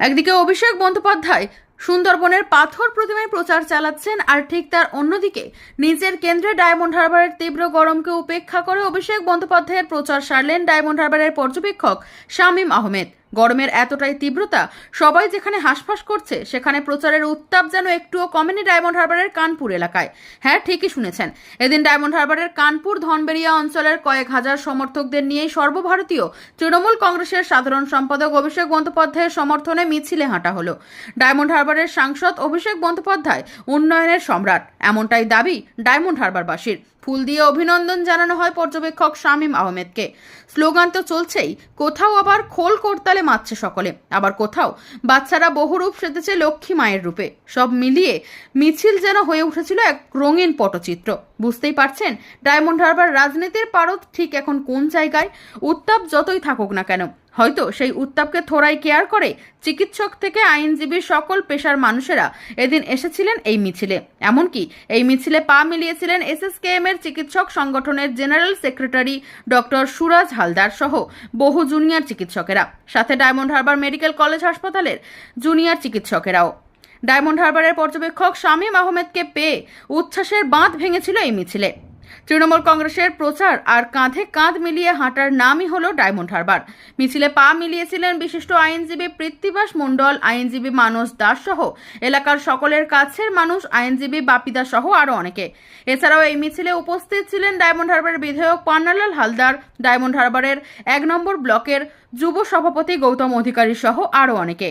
একদিকে অভিষেক বন্দ্যোপাধ্যায় সুন্দরবনের পাথর প্রতিমায় প্রচার চালাচ্ছেন, আর ঠিক তার অন্যদিকে নিজের কেন্দ্রে ডায়মন্ড হারবারের তীব্র গরমকে উপেক্ষা করে অভিষেক বন্দ্যোপাধ্যায়ের প্রচার সারলেন ডায়মন্ড হারবারের পর্যবেক্ষক শামীম আহমেদ। গরমের এতটাই তীব্রতা, সবাই যেখানে হাঁসফাঁস করছে, সেখানে প্রচারের উত্তাপ যেন একটুও কমেনি ডায়মন্ড হারবারের কানপুর এলাকায়। হ্যাঁ ঠিকই শুনেছেন। এদিন ডায়মন্ড হারবারের কানপুর ধনবেরিয়া অঞ্চলের কয়েক হাজার সমর্থকদের নিয়েই সর্বভারতীয় তৃণমূল কংগ্রেসের সাধারণ সম্পাদক অভিষেক বন্দ্যোপাধ্যায়ের সমর্থনে মিছিলে হাঁটা হলো। ডায়মন্ড হারবারের সাংসদ অভিষেক বন্দ্যোপাধ্যায়, উন্নয়নের সম্রাট। এমনটাই দাবি ডায়মন্ড হারবারবাসীর। ফুল দিয়ে অভিনন্দন জানানো হয় পর্যবেক্ষক শামীম আহমেদকে। স্লোগান তো চলছেই, কোথাও আবার খোল করতালে মারছে সকলে। আবার কোথাও বাচ্চারা বহুরূপ সেজেছে লক্ষ্মী মায়ের রূপে। সব মিলিয়ে মিছিল যেন হয়ে উঠেছিল এক রঙিন পটচিত্র। বুঝতেই পারছেন, ডায়মন্ড হারবার রাজনীতির পারদ ঠিক এখন কোন জায়গায়? উত্তাপ যতই থাকুক না কেন হয়তো সেই উত্তাপকে থোড়াই কেয়ার করে চিকিৎসক থেকে আইনজীবী সকল পেশার মানুষেরা এদিন এসেছিলেন এই মিছিলে। এমনকি এই মিছিলে পা মিলিয়েছিলেন এসএসকেএম এর চিকিৎসক সংগঠনের general secretary doctor Suraj Haldar সহ বহু জুনিয়র চিকিৎসকেরা। সাথে ডায়মন্ড হারবার মেডিকেল কলেজ হাসপাতালের জুনিয়র চিকিৎসকেরাও। ডায়মন্ড হারবারের পর্যবেক্ষক শামীম আহমেদকে পেয়ে উচ্ছ্বাসের বাঁধ ভেঙেছিল এই মিছিলে। তৃণমূল কংগ্রেসের প্রচার আর কাঁধে কাঁধ মিলিয়ে হাঁটার নামই হলো ডায়মন্ড হারবার। মিছিলে পা মিলিয়েছিলেন বিশিষ্ট আইনজীবী পৃথ্বীবাস মণ্ডল, আইনজীবী মানস দাস সহ এলাকার সকলের কাছের মানুষ, আইনজীবী বাপিদা সহ আরও অনেকে। এছাড়াও এই মিছিলে উপস্থিত ছিলেন ডায়মন্ড হারবারের বিধায়ক পান্নালাল হালদার, ডায়মন্ড হারবারের এক নম্বর ব্লকের যুব সভাপতি গৌতম অধিকারী সহ আরও অনেকে।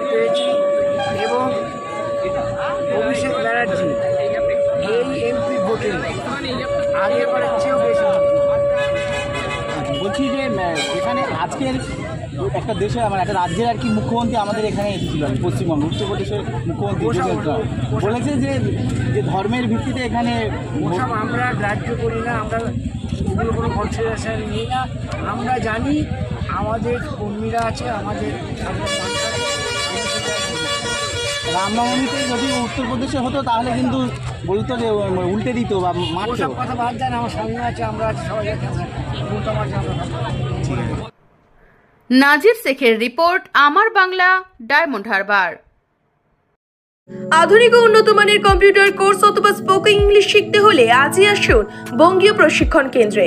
সমর্থন পেয়েছি এবং অভিষেক ব্যানার্জি এই এমপি ভোটে আগের বারের চেয়েও বেশি বলছি যে এখানে আজকের একটা দেশের মানে একটা রাজ্যের আর কি মুখ্যমন্ত্রী আমাদের এখানে এসেছিল পশ্চিমবঙ্গ উত্তরপ্রদেশের মুখ্যমন্ত্রী বলেছে যে যে ধর্মের ভিত্তিতে এখানে ওসব আমরা গ্রাহ্য করি না আমরা ওগুলো কোনো কনসিডারেশন নিই না। আমরা জানি আমাদের কর্মীরা আছে আমাদের রামনবমীতে যদি উত্তরপ্রদেশে হতো তাহলে কিন্তু বলতো যে উল্টে দিত বা মারতো। কথা বাদ দেন আমার সামনে আছে আমরা সবাই। নাজির শেখের রিপোর্ট আমার বাংলা ডায়মন্ড হারবার। আধুনিক ও উন্নত মানের কম্পিউটার কোর্স অথবা স্পোকেন ইংলিশ শিখতে হলে আজই আসুন বঙ্গীয় প্রশিক্ষণ কেন্দ্রে।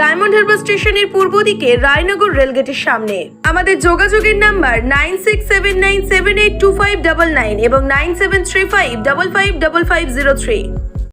ডায়মন্ড হারবার স্টেশনের পূর্ব দিকে রায়নগর রেলগেটের সামনে। আমাদের যোগাযোগের number nine six seven nine seven eight two five double nine এবং nine seven three five double five double five zero three.